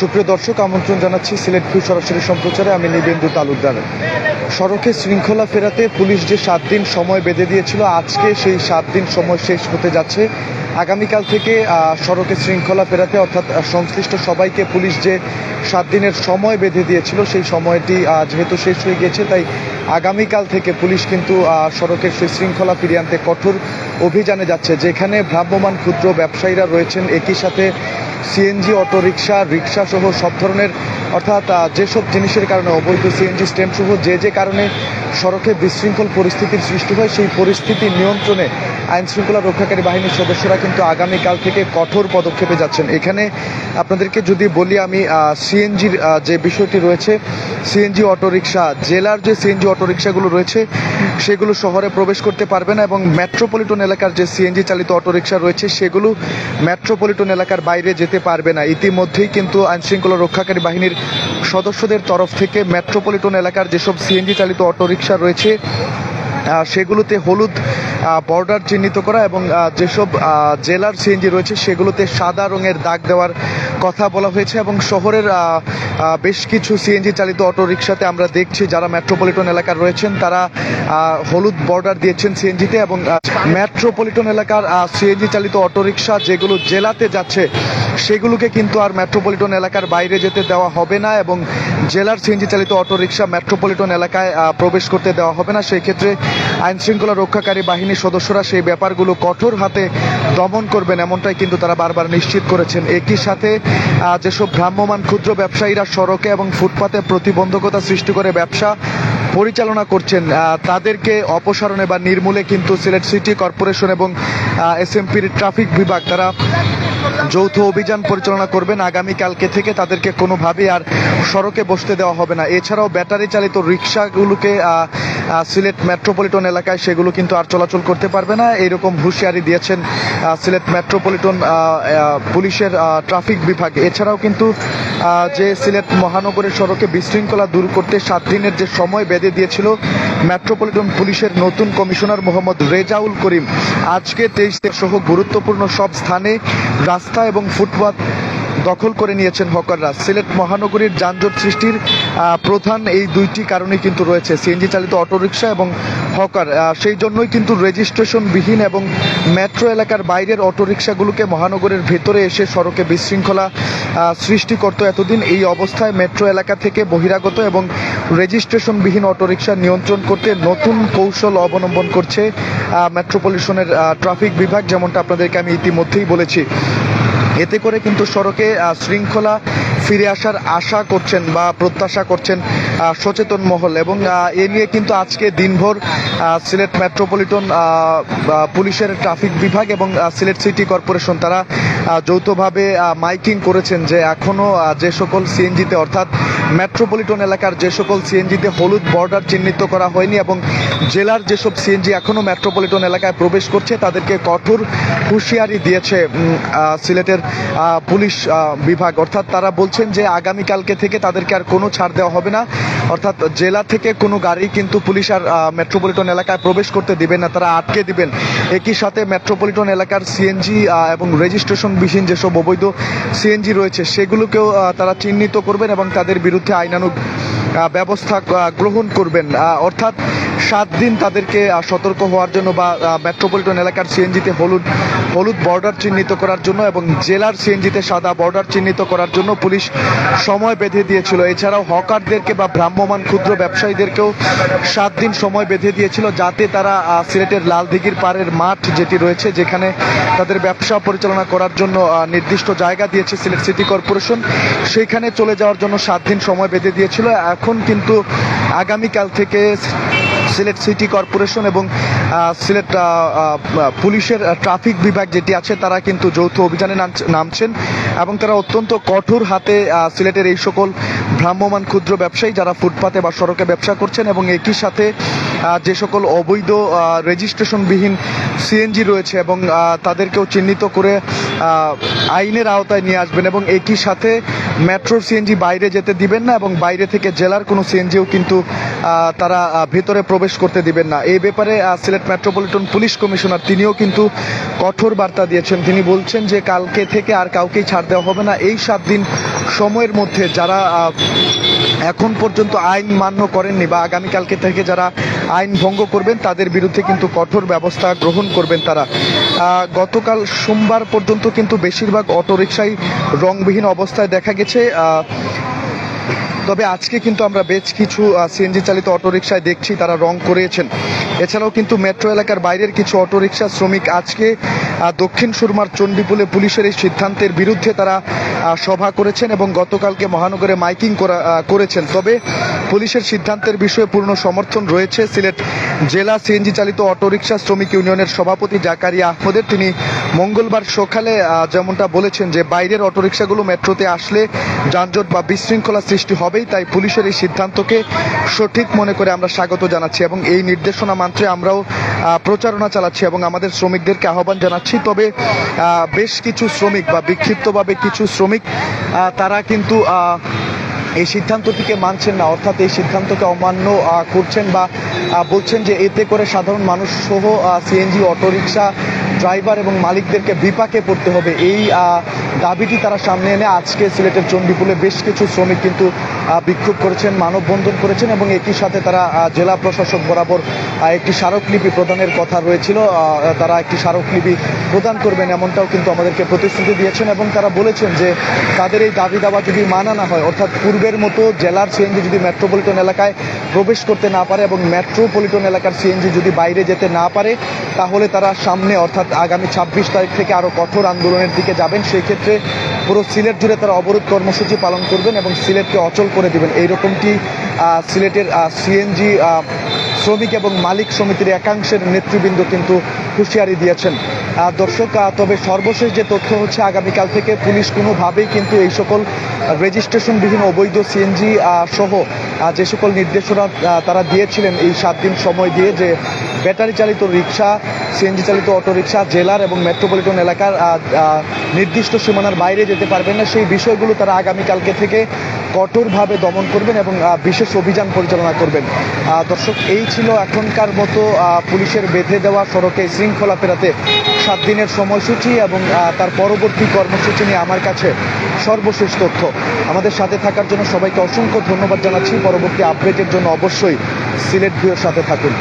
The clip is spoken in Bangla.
সুপ্রিয় দর্শক, আমন্ত্রণ জানাচ্ছি সিলেট ভিউ সরাসরি সম্প্রচারে। আমি নিবেন্দু তালুকদার। সড়কে শৃঙ্খলা ফেরাতে পুলিশ যে সাত দিন সময় বেঁধে দিয়েছিল, আজকে সেই সাত দিন সময় শেষ হতে যাচ্ছে। আগামীকাল থেকে সড়কে শৃঙ্খলা ফেরাতে, অর্থাৎ সংশ্লিষ্ট সবাইকে পুলিশ যে সাত দিনের সময় বেঁধে দিয়েছিল, সেই সময়টি যেহেতু শেষ হয়ে গিয়েছে, তাই আগামীকাল থেকে পুলিশ কিন্তু সড়কের সেই শৃঙ্খলা ফিরিয়ে আনতে কঠোর অভিযানে যাচ্ছে। যেখানে ভ্রাম্যমান ক্ষুদ্র ব্যবসায়ীরা রয়েছেন, একই সাথে সিএনজি, অটোরিকশা রিক্সা সহ সব ধরনের, অর্থাৎ যেসব জিনিসের কারণে অবৈধ সিএনজি স্ট্যান্ড সহ যে যে কারণে সড়কে বিশৃঙ্খল পরিস্থিতির সৃষ্টি হয়, সেই পরিস্থিতি নিয়ন্ত্রণে আইন শৃঙ্খলা রক্ষাকারী বাহিনীর সদস্যরা কিন্তু আগামীকাল থেকে কঠোর পদক্ষেপে যাচ্ছেন। এখানে আপনাদেরকে যদি বলি আমি সিএনজির যে বিষয়টি রয়েছে, সিএনজি অটোরিকশা, জেলার যে সিএনজি অটোরিকশাগুলো রয়েছে, সেগুলো শহরে প্রবেশ করতে পারবে না এবং মেট্রোপলিটন এলাকার যে সিএনজি চালিত অটোরিকশা রয়েছে, সেগুলো মেট্রোপলিটন এলাকার বাইরে যেতে পারবে না। ইতিমধ্যেই কিন্তু আইনশৃঙ্খলা রক্ষাকারী বাহিনীর সদস্যদের তরফ থেকে মেট্রোপলিটন এলাকার যেসব সিএনজি চালিত অটোরিকশা রয়েছে সেগুলোতে হলুদ বর্ডার চিহ্নিত করা এবং যেসব জেলার সিএনজি রয়েছে সেগুলোতে সাদা রঙের দাগ দেওয়ার কথা বলা হয়েছে এবং শহরের বেশ কিছু সিএনজি চালিত অটোরিকশাতে আমরা দেখছি যারা মেট্রোপলিটন এলাকার রয়েছেন, তারা হলুদ বর্ডার দিয়েছেন সিএনজিতে এবং মেট্রোপলিটন এলাকার সিএনজি চালিত অটোরিকশা যেগুলো জেলাতে যাচ্ছে, সেগুলোকে কিন্তু আর মেট্রোপলিটন এলাকার বাইরে যেতে দেওয়া হবে না এবং জেলার সিএনজি চালিত অটোরিকশা মেট্রোপলিটন এলাকায় প্রবেশ করতে দেওয়া হবে না। সেই ক্ষেত্রে আইন শৃঙ্খলা রক্ষাকারী বাহিনীর সদস্যরা সেই ব্যাপারগুলো কঠোর হাতে দমন করবেন, এমনটাই কিন্তু তারা বারবার নিশ্চিত করেছেন। একই সাথে যেসব ভ্রাম্যমাণ ক্ষুদ্র ব্যবসায়ীরা সড়কে এবং ফুটপাতে প্রতিবন্ধকতা সৃষ্টি করে ব্যবসা পরিচালনা করছেন তাদেরকে অপসারণে বা নির্মূলে কিন্তু সিলেট সিটি কর্পোরেশন এবং এসএমপির ট্রাফিক বিভাগ তারা যৌথ অভিযান পরিচালনা করবেন। আগামীকালকে থেকে তাদেরকে কোনোভাবেই আর সড়কে বসতে দেওয়া হবে না। এছাড়াও ব্যাটারি চালিত রিক্সাগুলোকে সিলেট মেট্রোপলিটন এলাকায় সেগুলো কিন্তু আর চলাচল করতে পারবে না। এইরকম হুঁশিয়ারি দিয়েছেন সিলেট মেট্রোপলিটন পুলিশের ট্রাফিক বিভাগ। এছাড়াও কিন্তু যে সিলেট মহানগরের সড়কে বিশৃঙ্খলা দূর করতে সাত দিনের যে সময় বেঁধে দিয়েছিল মেট্রোপলিটন পুলিশের নতুন কমিশনার মোহাম্মদ রেজাউল করিম, আজকে তেইশ সহ গুরুত্বপূর্ণ সব স্থানে রাস্তা এবং ফুটপাত দখল করে নিয়েছেন হকাররা। সিলেট মহানগরীর যানজট সৃষ্টির প্রধান এই দুইটি কারণে কিন্তু রয়েছে। সিএনজি চালিত অটোরিকশা এবং হকার। সেই জন্যই কিন্তু রেজিস্ট্রেশন বিহীন এবং মেট্রো এলাকার বাইরের অটোরিকশাগুলোকে মহানগরের ভেতরে এসে সড়কে বিশৃঙ্খলা সৃষ্টি করত এতদিন। এই অবস্থায় মেট্রো এলাকা থেকে বহিরাগত এবং রেজিস্ট্রেশনবিহীন অটোরিকশা নিয়ন্ত্রণ করতে নতুন কৌশল অবলম্বন করছে আহ, ট্রাফিক বিভাগ যেমনটা আপনাদেরকে আমি ইতিমধ্যেই বলেছি। এতে করে কিন্তু সড়কে শৃঙ্খলা ফিরে আসার আশা করছেন বা প্রত্যাশা করছেন সচেতন মহল এবং এ নিয়ে কিন্তু আজকে দিনভর সিলেট মেট্রোপলিটন পুলিশের ট্রাফিক বিভাগ এবং সিলেট সিটি কর্পোরেশন তারা যৌথভাবে মাইকিং করেছেন যে এখনও যে সকল সিএনজিতে অর্থাৎ মেট্রোপলিটন এলাকার যে সকল সিএনজিতে হলুদ বর্ডার চিহ্নিত করা হয়নি এবং জেলার যেসব সিএনজি এখনও মেট্রোপলিটন এলাকায় প্রবেশ করছে, তাদেরকে কঠোর হুঁশিয়ারি দিয়েছে সিলেটের পুলিশ বিভাগ। অর্থাৎ তারা বলছেন যে আগামীকালকে থেকে তাদেরকে আর কোনো ছাড় দেওয়া হবে না। অর্থাৎ জেলা থেকে কোনো গাড়ি কিন্তু পুলিশ আর মেট্রোপলিটন এলাকায় প্রবেশ করতে দিবেন না, তারা আটকে দিবেন। একই সাথে মেট্রোপলিটন এলাকার সিএনজি এবং রেজিস্ট্রেশন বিহীন যেসব অবৈধ সিএনজি রয়েছে, সেগুলোকেও তারা চিহ্নিত করবেন এবং তাদের বিরুদ্ধে আইনানুগ ব্যবস্থা গ্রহণ করবেন। অর্থাৎ সাত দিন তাদেরকে সতর্ক হওয়ার জন্য বা মেট্রোপলিটন এলাকার সিএনজিতে হলুদ হলুদ বর্ডার চিহ্নিত করার জন্য এবং জেলার সিএনজিতে সাদা বর্ডার চিহ্নিত করার জন্য পুলিশ সময় বেঁধে দিয়েছিল। এছাড়াও হকারদেরকে বা ভ্রাম্যমাণ ক্ষুদ্র ব্যবসায়ীদেরকেও সাত দিন সময় বেঁধে দিয়েছিল যাতে তারা সিলেটের লালদিঘির পাড়ের মাঠ যেটি রয়েছে, যেখানে তাদের ব্যবসা পরিচালনা করার জন্য নির্দিষ্ট জায়গা দিয়েছে সিলেট সিটি কর্পোরেশন। সেইখানে চলে যাওয়ার জন্য সাত দিন সময় বেঁধে দিয়েছিল। এখন কিন্তু আগামীকাল থেকে সিলেট সিটি কর্পোরেশন এবং সিলেট পুলিশের ট্রাফিক বিভাগ যেটি আছে, তারা কিন্তু যৌথ অভিযানে নামছেন এবং তারা অত্যন্ত কঠোর হাতে সিলেটের এই সকল ভ্রাম্যমাণ ক্ষুদ্র ব্যবসায়ী যারা ফুটপাতে বা সড়কে ব্যবসা করছেন এবং একই সাথে যে সকল অবৈধ রেজিস্ট্রেশনবিহীন সিএনজি রয়েছে এবং তাদেরকেও চিহ্নিত করে আইনের আওতায় নিয়ে আসবেন এবং একই সাথে মেট্রো সিএনজি বাইরে যেতে দিবেন না এবং বাইরে থেকে জেলার কোনো সিএনজিও কিন্তু তারা ভেতরে প্রবেশ করতে দিবেন না। এই ব্যাপারে সিলেট মেট্রোপলিটন পুলিশ কমিশনার তিনিও কিন্তু কঠোর বার্তা দিয়েছেন। তিনি বলছেন যে কালকে থেকে আর কাউকেই ছাড় দেওয়া হবে না। এই সাত দিন সময়ের মধ্যে যারা এখন পর্যন্ত আইন মান্য করেননি বা আগামীকালকে থেকে যারা আইন ভঙ্গ করবেন, তাদের বিরুদ্ধে কিন্তু কঠোর ব্যবস্থা গ্রহণ করবেন তারা। গতকাল সোমবার পর্যন্ত কিন্তু বেশিরভাগ অটোরিকশাই রংবিহীন অবস্থায় দেখা গেছে। তবে আজকে কিন্তু আমরা বেশ কিছু সিএনজি চালিত অটোরিকশায় দেখছি তারা রং করিয়েছেন এছাড়াও কিন্তু মেট্রো এলাকার বাইরের কিছু অটোরিকশা শ্রমিক আজকে দক্ষিণ সুরমার চণ্ডীপুলে পুলিশের এই সিদ্ধান্তের বিরুদ্ধে তারা সভা করেছেন এবং গতকালকে মহানগরে মাইকিং করা করেছেন। তবে পুলিশের সিদ্ধান্তের বিষয়ে পূর্ণ সমর্থন রয়েছে সিলেট জেলা সিএনজি চালিত অটোরিকশা শ্রমিক ইউনিয়নের সভাপতি জাকারিয়া আহমদের। তিনি মঙ্গলবার সকালে যেমনটা বলেছেন যে বাইরের অটোরিকশাগুলো মেট্রোতে আসলে যানজট বা বিশৃঙ্খলা সৃষ্টি হবেই, তাই পুলিশের এই সিদ্ধান্তকে সঠিক মনে করে আমরা স্বাগত জানাচ্ছি এবং এই নির্দেশনা মাত্রে আমরাও প্রচারণা চালাচ্ছি এবং আমাদের শ্রমিকদেরকে আহ্বান জানাচ্ছি। তবে বেশ কিছু শ্রমিক বা বিক্ষিপ্তভাবে কিছু শ্রমিক তারা কিন্তু এই সিদ্ধান্তটিকে মানছেন না। অর্থাৎ এই সিদ্ধান্তকে অমান্য করছেন বা বলছেন যে এতে করে সাধারণ মানুষ সহ সিএনজি, অটোরিকশা ড্রাইভার এবং মালিকদেরকে বিপাকে পড়তে হবে। এই দাবিটি তারা সামনে এনে আজকে সিলেটের চণ্ডীপুলে বেশ কিছু শ্রমিক কিন্তু বিক্ষোভ করেছেন, মানববন্ধন করেছেন এবং একই সাথে তারা জেলা প্রশাসক বরাবর একটি স্মারকলিপি প্রদানের কথা রয়েছিল। তারা একটি স্মারকলিপি প্রদান করবেন এমনটাও কিন্তু আমাদেরকে প্রতিশ্রুতি দিয়েছেন এবং তারা বলেছেন যে তাদের এই দাবি দাবা যদি মানা না হয়, অর্থাৎ পূর্বের মতো জেলার সিএনজি যদি মেট্রোপলিটন এলাকায় প্রবেশ করতে না পারে এবং মেট্রোপলিটন এলাকার সিএনজি যদি বাইরে যেতে না পারে তাহলে তারা সামনে, অর্থাৎ আগামী ছাব্বিশ তারিখ থেকে আরও কঠোর আন্দোলনের দিকে যাবেন। সেই ক্ষেত্রে পুরো সিলেট জুড়ে তারা অবরোধ কর্মসূচি পালন করবেন এবং সিলেটকে অচল করে দেবেন। এইরকমটি সিলেটের সিএনজি শ্রমিক এবং মালিক সমিতির একাংশের নেতৃবৃন্দ কিন্তু হুঁশিয়ারি দিয়েছেন। দর্শক তবে সর্বশেষ যে তথ্য হচ্ছে, আগামীকাল থেকে পুলিশ কোনোভাবেই কিন্তু এই সকল রেজিস্ট্রেশনবিহীন অবৈধ সিএনজি সহ যে সকল নির্দেশনা তারা দিয়েছিলেন এই সাত দিন সময় দিয়ে যে ব্যাটারি চালিত রিক্সা সিএনজি চালিত অটোরিকশা, জেলার এবং মেট্রোপলিটন এলাকার নির্দিষ্ট সীমানার বাইরে যেতে পারবেন না। সেই বিষয়গুলো তারা আগামীকালকে থেকে কঠোরভাবে দমন করবেন এবং বিশেষ অভিযান পরিচালনা করবেন। দর্শক, এই ছিল এখনকার মতো পুলিশের বেঁধে দেওয়া সড়কে শৃঙ্খলা ফেরাতে সাত দিনের সময়সূচি এবং তার পরবর্তী কর্মসূচি নিয়ে আমার কাছে সর্বশেষ তথ্য। আমাদের সাথে থাকার জন্য সবাইকে অসংখ্য ধন্যবাদ জানাচ্ছি। পরবর্তী আপডেটের জন্য অবশ্যই সিলেট ভিউর সাথে থাকুন।